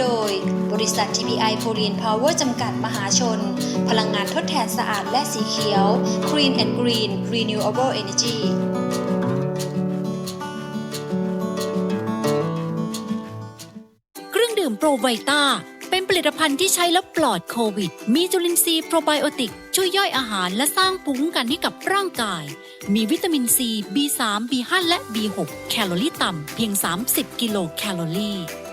โดย บริษัท TPI โ o ลีนพาวเวอร์จำกัดมหาชน พลังงานทดแทนสะอาดและสีเขียว Green and Green Renewable Energy เครื่องดื่มโปรไวต้าเป็นผลิตภัณฑ์ที่ใช้แล้วปลอดโควิด มีจุลินทรีย์โปรไบโอติก ช่วยย่อยอาหารและสร้างภูมิคุ้มกันให้กับร่างกาย มีวิตามินซี B3 B5 และ B6 แคลอรี่ต่ำเพียง 30 กิโลแคลอรี่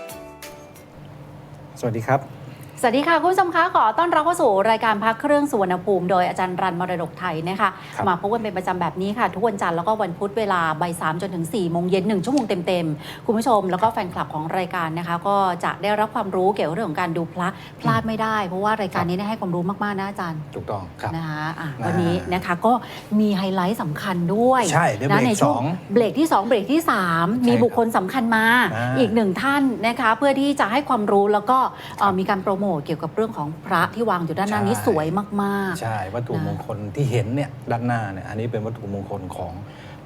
วัสดีครับ สวัสดีค่ะ คุณผู้ชมคะขอต้อนรับเข้าสู่รายการพักเครื่องสุวรรณภูมิโดยอาจารย์รันมรดกไทยนะคะครับมาพบกันเป็นประจำแบบนี้ค่ะ ทุกวันจันทร์แล้วก็วันพุธเวลาบ่ายสามจนถึง4ี่โมงเย็นหนึ่งชั่วโมงเต็มๆ คุณผู้ชมแล้วก็แฟนคลับของรายการนะคะ ก็จะได้รับความรู้เกี่ยวกับเรื่องของการดูพระพลาดไม่ได้ เพราะว่ารายการนี้ได้ให้ความรู้มากๆนะอาจารย์ถูกต้องครับนะคะอะนะวันนี้นะคะก็มีไฮไลท์สำคัญด้วยใช่เดี๋ยวนะเบรกในช่วสองเบรกที่ 2 เบรกที่ 3 มีใช่ครับบุคคลสำคัญมาอ่าอีกหนึ่งท่านนะคะเพื่อที่จะให้ความรู้แล้วก็เอ่อมีการโปรโมทเกี่ยวกับเรื่องของพระที่วางอยู่ด้านหน้าใช่นี้สวยมากใช่ วัตถุนะมงคลที่เห็นเนี่ยด้านหน้าเนี่ยอันนี้เป็นวัตถุมงคลของ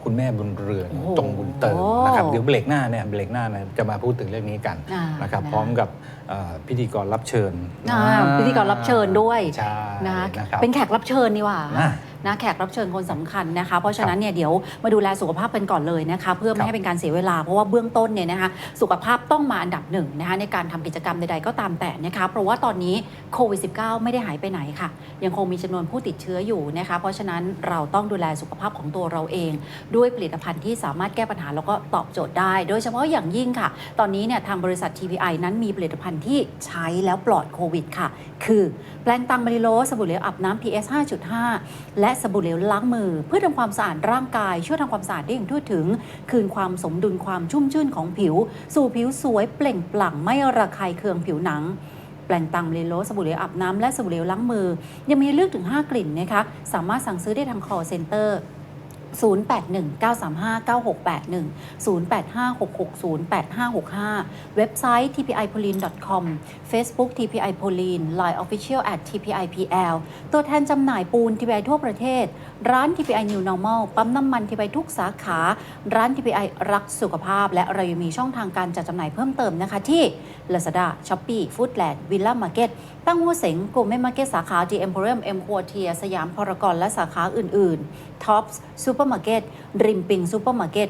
คุณแม่บุญเรือนโอ้โหจงบุญเติมนะครับเดี๋ยวเบรกหน้าเนี่ยเบรกหน้าเนี่ยจะมาพูดถึงเรื่องนี้กันอ่านะครับนะพร้อมกับเอ่อพิธีกรรับเชิญอ่าพิธีกรรับเชิญด้วย ใช่ๆนะคะนะครับ เป็นแขกรับเชิญนี่หว่า อะ นะแขกรับเชิญคนสำคัญนะคะ เพราะฉะนั้นเนี่ยเดี๋ยวมาดูแลสุขภาพกันก่อนเลยนะคะ เพื่อครัไม่บให้เป็นการเสียเวลาเพราะว่าเบื้องต้นเนี่ยนะคะสุขภาพต้องมาอันดับหนึ่งนะคะในการทำกิจกรรมใดๆก็ตามแต่นะคะเพราะว่าตอนนี้โควิด -19 ไม่ได้หายไปไหนค่ะ ยังคงมีจำนวนผู้ติดเชื้ออยู่นะคะ เพราะฉะนั้นเราต้องดูแลสุขภาพของตัวเราเอง ด้วยผลิตภัณฑ์ที่สามารถแก้ปัญหาแล้วก็ตอบโจทย์ได้ โดยเฉพาะอย่างยิ่งค่ะ ตอนนี้เนี่ยทางบริษัท TPI นั้นมีผลิตภัณฑ์ที่ใช้แล้วปลอดโควิดค่ะ คือแปลงตังมาริโลสบู่เหลวอาบน้ำ PS 5.5 และและสบู่เหลวล้างมือ เพื่อทำความสะอาดร่างกาย ช่วยทำความสะอาดได้อย่างทั่วถึง คืนความสมดุลความชุ่มชื่นของผิว สู่ผิวสวยเปล่งปลั่งไม่ระคายเคืองผิวหนังแปลงตังเลโลสบู่เหลวอาบน้ำและสบู่เหลวล้างมือ ยังมีเลือกถึง 5 กลิ่นนะคะ สามารถสั่งซื้อได้ทาง call center 0819359681 0856608565 เว็บไซต์ tpipolin.com Facebook TPI Polin Line Official at TPIPL ตัวแทนจำหน่ายปูน TPI ทั่วประเทศ ร้าน TPI New Normal ปั๊มน้ำมัน TPI ทุกสาขา ร้าน TPI รักสุขภาพ และเรายังมีช่องทางการจัดจำหน่ายเพิ่มเติมนะคะที่ Lazada, Shopee, Foodland, Villa Market ตั้งหัวเสงกลเม่มาร์เก็ตสาขา The Emporium M Quartier สยามพารากอนและสาขาอื่น ๆ Tops Supermarket ริมปิง Supermarket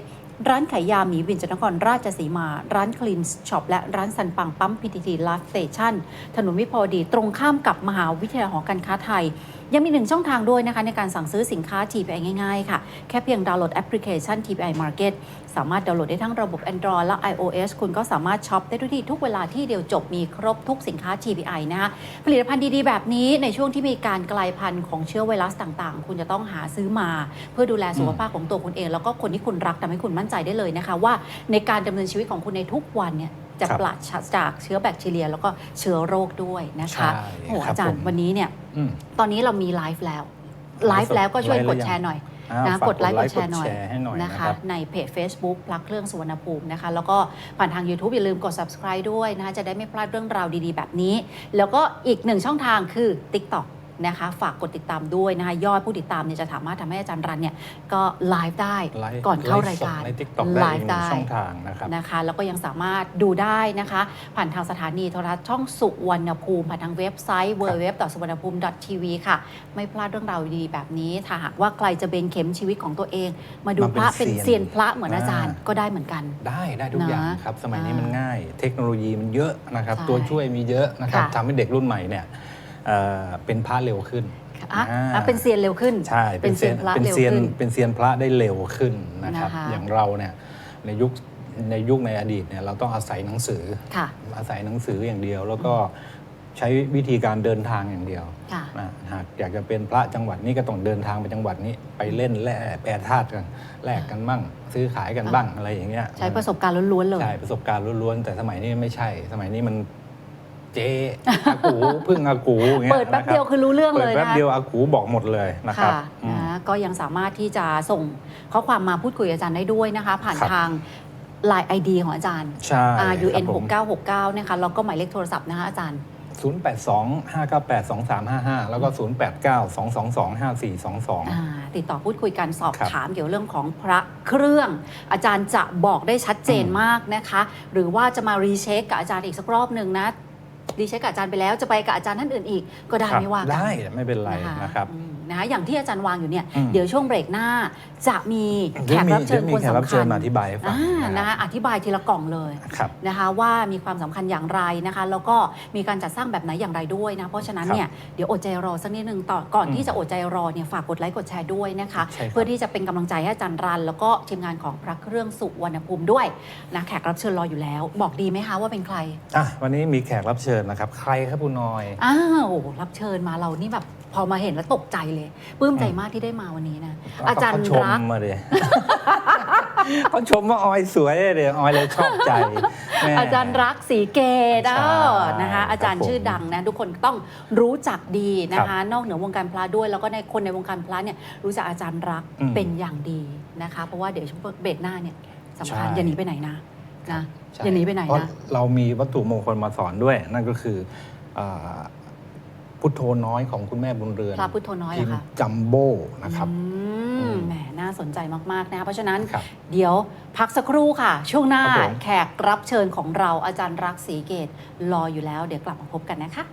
ร้านขายยาหมีวินจนครราชสีมา ร้านคลีนช็อปและร้านสันปังปั๊มพีทีทีไลฟ์สเตชันถนนวิภาวดีตรงข้ามกับมหาวิทยาลัยหอการค้าไทย ยังมีหนึ่งช่องทางด้วยนะคะในการสั่งซื้อสินค้า TPI ง่ายๆ ค่ะ แค่เพียงดาวน์โหลดแอปพลิเคชัน TPI Market สามารถดาวน์โหลดได้ทั้งระบบ Android และ iOS คุณก็สามารถช็อปได้ทุกที่ทุกเวลาที่เดียวจบมีครบทุกสินค้า TPI นะคะผลิตภัณฑ์ดีๆ แบบนี้ในช่วงที่มีการกลายพันธุ์ของเชื้อไวรัสต่างๆ คุณจะต้องหาซื้อมา เพื่อดูแลสุขภาพของตัวคุณเอง แล้วก็คนที่คุณรักทำให้คุณมั่นใจได้เลยนะคะว่าในการดำเนินชีวิตของคุณในทุกวันเนี่ยจะครับปราศจากเชื้อแบคทีเรียแล้วก็เชื้อโรคด้วยนะคะใช่โอ้โหครับอาจารย์ผมวันนี้เนี่ยอืม ตอนนี้เรามีไลฟ์แล้วไลฟ์แล้วก็ช่วยไลฟ์กแล้วดยังแชร์หน่อยอ่านะฝากกดไลค์กกดดแชร์หน่อยกดแชร์ให้หน่อยนะนะครับในเพจ Facebook พลักเครื่องสุวรรณภูมินะคะแล้วก็ผ่านทาง YouTube อย่าลืมกด subscribe ด้วยนะคะจะได้ไม่พลาดเรื่องราวดีๆ แบบนี้ แล้วก็อีกหนึ่งช่องทางคือ TikTok นะคะ ฝากกดติดตามด้วยนะคะ ยอดผู้ติดตามเนี่ยจะสามารถทำให้อาจารย์รันเนี่ยก็ไลฟ์ได้ไลฟ์ก่อนเข้ารายการไลฟ์สดใน TikTok ได้ไลอีกฟ์หนึ่งได้ช่องทางนะครับ นะคะ แล้วก็ยังสามารถดูได้นะคะ ผ่านทางสถานีโทรทัศน์ช่องสุวรรณภูมิผ่านทางเว็บไซต์ w w w s u w a r n p u m e t v ค่ะ ไม่พลาดเรื่องราวดีๆแบบนี้ ถ้าหากว่าใครจะเบนเข็มชีวิตของตัวเอง มาดูมาเป็นพระเป็นเซียนเซียนพระเหมือนอาจารย์อ่า ก็ได้เหมือนกัน ได้ได้ทุกอย่างนะครับ สมัยนี้อ่ามัมันง่าย เทคโนโลยีมันเยอะนะครับ ใช่ตัวช่วยมีเยอะนะครับค่ะ ทำให้เด็กรุ่นใหม่เนี่ย เอ่อเป็นพระเร็วขึ้นอะอ่า อะเป็นเซียนเร็วขึ้น ใช่เป็นเซียนพระเป็นเร็วเซียนขึ้นเป็นเซียนพระได้เร็วขึ้นนะครับนะคะ อย่างเราเนี่ยในยุคในยุคในอดีตเนี่ยเราต้องอาศัยหนังสือ ค่ะ อาศัยหนังสืออย่างเดียว แล้วก็ใช้วิธีการเดินทางอย่างเดียวค่ะนะหากอยากจะเป็นพระจังหวัดนี้ก็ต้องเดินทางไปจังหวัดนี้ไปเล่นแร่แปรธาตุกันแลกกันบ้างซื้อขายกันบ้างอะไรอย่างเงี้ย ใช้ประสบการณ์ล้วนๆเลย ใช่ประสบการณ์ล้วนๆแต่สมัยนี้ไม่ใช่ สมัยนี้มัน เจ๊อากูพึ่งอากูอย่างเงี้ยเปิดแป๊บเดียวคือรู้เรื่องเปิเลดยแป๊บนะเดียวอากูบอกหมดเลยนะครับค่ะอืม นะก็ยังสามารถที่จะส่งข้อความมาพูดคุยกับอาจารย์ได้ด้วยนะคะ ผ่านครับ ทาง Line ID ของอาจารย์ ใช่ RUN ครับผม6969นะคะแล้วก็หมายเลขโทรศัพท์นะคะอาจารย์ 082 598 2355 แล้วก็ 089 222 5422 อ่าติดต่อพูดคุยกันสอบครับถามเกี่ยวกับเรื่องของพระเครื่อง อาจารย์จะบอกได้ชัดเจนอืมมากนะคะ หรือว่าจะมารีเช็คกับอาจารย์อีกสักรอบหนึ่งนะ ดีใช้กับอาจารย์ไปแล้วจะไปกับอาจารย์ท่านอื่นอีก ก็ได้ครับไม่ว่ากัน ได้ไม่เป็นไรนะคะนะครับ อืม นะคะอย่างที่อาจารย์วางอยู่เนี่ยอืม เดี๋ยวช่วงเบรกหน้า จะมีแขเดี๋ยวกมีรับเชิญเดี๋ยวมีคนแขกรับสำเชิคัญญมาอธิบายให้ฟังอ่านะนะคะอธิบายทีละกล่องเลย ครับ นะคะว่ามีความสำคัญอย่างไรนะคะ แล้วก็มีการจัดสร้างแบบไหนอย่างไรด้วยนะ เพราะฉะนั้นครับเนี่ยเดี๋ยวอดใจรอสักนิดนึงต่อก่อนอืมที่จะอดใจรอเนี่ยฝากกดไลค์กดแชร์ด้วยนะคะ ใช่ครับ เพื่อที่จะเป็นกำลังใจให้อาจารย์รัน แล้วก็ทีมงานของพระเครื่องสุวรรณภูมิด้วยนะแขกรับเชิญรออยู่แล้ว บอกดีไหมคะว่าเป็นใครอะวันนี้มีแขกรับเชิญนะครับ ใครครับคุณน้อย อ้าวโอ้โหรับเชิญมาเรานี่แบบพอมาเห็นแล้วตกใจเลยปลื้มใจมากที่ได้มาวันนี้นะอาจารย์เขาชมรักมาเลยเขาชมว่าออยสวยเลยออยเลยชอบใจแม่อาจารย์รักสีเกตใช่นะคะอาจารย์ครับผมชื่อดังนะทุกคนต้องรู้จักดีนะครัคะบนอกเหนือวงการพระด้วย แล้วก็ในคนในวงการพระเนี่ยรู้จักอาจารย์รักอืมเป็นอย่างดีนะคะ เพราะว่าเดี๋ยวช่วงเบรกหน้าเนี่ยสำคัญใช่อย่าหนีไปไหนนะนะใช่อย่าหนีไปไหนเพราะนะเรามีวัตถุมงคลมาสอนด้วยนั่นก็คืออ่า พุทโธน้อยของคุณแม่บุญเรือนพระพุทโธน้อยเหรพิอมคะพ์จัมโบ้นะครับ อือืมมแหมน่าสนใจมาก ๆ นะคะเพราะฉะนั้นครับเดี๋ยวพักสักครู่ค่ะ ช่วงหน้าครับผม แขกรับเชิญของเราอาจารย์รักสีเกตรออยู่แล้ว เดี๋ยวกลับมาพบกันนะคะ